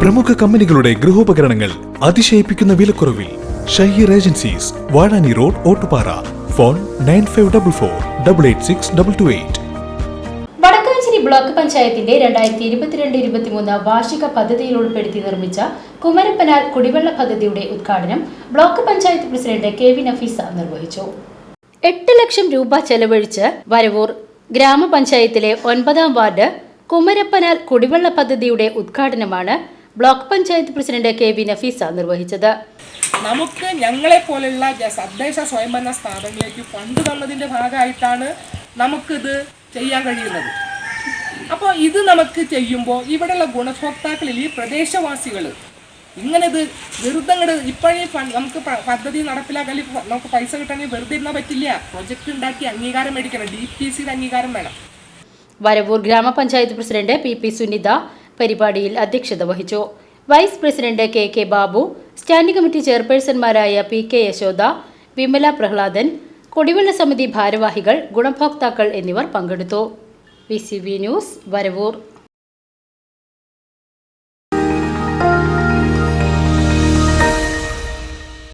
പ്രമുഖ കമ്പനികളുടെ ഗൃഹോപകരണങ്ങൾ അതിശയിപ്പിക്കുന്ന വിലക്കുറവിൽ Shaheer agencies Vazhani road Ottupara. Phone nine five double four double eight six double two eight. Vadakkanchery block പഞ്ചായത്തിന്റെ രണ്ടായിരത്തി ഇരുപത്തിരണ്ട് ഇരുപത്തിമൂന്ന് വാർഷിക പദ്ധതിയിൽ ഉൾപ്പെടുത്തി നിർമ്മിച്ച കുമരപ്പനാൽ കുടിവെള്ള പദ്ധതിയുടെ ഉദ്ഘാടനം block panchayat president K V Nafeesa നിർവഹിച്ചു. എട്ട് ലക്ഷം രൂപ ചെലവഴിച്ച് വരവൂർ ഗ്രാമപഞ്ചായത്തിലെ ഒൻപതാം വാർഡ് കുമരപ്പനാൽ കുടിവെള്ള പദ്ധതിയുടെ ഉദ്ഘാടനമാണ് block panchayat president K V Nafeesa നിർവഹിച്ചത്. നമുക്ക് ഞങ്ങളെ പോലെയുള്ള തദ്ദേശ സ്വയംഭരണ സ്ഥാപനങ്ങളിലേക്ക് ഫണ്ട് തന്നതിന്റെ ഭാഗമായിട്ടാണ് നമുക്കിത് ചെയ്യാൻ കഴിയുന്നത്. അപ്പോൾ ഇത് നമുക്ക് ചെയ്യുമ്പോൾ ഇവിടെയുള്ള ഗുണഭോക്താക്കളിൽ ഈ പ്രദേശവാസികൾ ഇങ്ങനെ ഇത് വെറുതെ അങ്ങോട്ട് ഇപ്പോഴേ ഫണ്ട് നമുക്ക് പദ്ധതി നടപ്പിലാക്കാൻ നമുക്ക് പൈസ കിട്ടണമെങ്കിൽ വെറുതെ ഇരുന്നാൽ പറ്റില്ല. പ്രൊജക്റ്റ് ഉണ്ടാക്കി അംഗീകാരം മേടിക്കണം. ഡി പി സിയുടെ അംഗീകാരം വേണം. വരവൂർ ഗ്രാമപഞ്ചായത്ത് പ്രസിഡന്റ് പി പി സുനിത പരിപാടിയിൽ അധ്യക്ഷത വഹിച്ചു. Vice president K K Babu standing committee ചെയർപേഴ്സൺമാരായ P K Yashoda Vimala Prahladan കുടിവെള്ള സമിതി ഭാരവാഹികൾ ഗുണഭോക്താക്കൾ എന്നിവർ പങ്കെടുത്തു. V news Varavoor.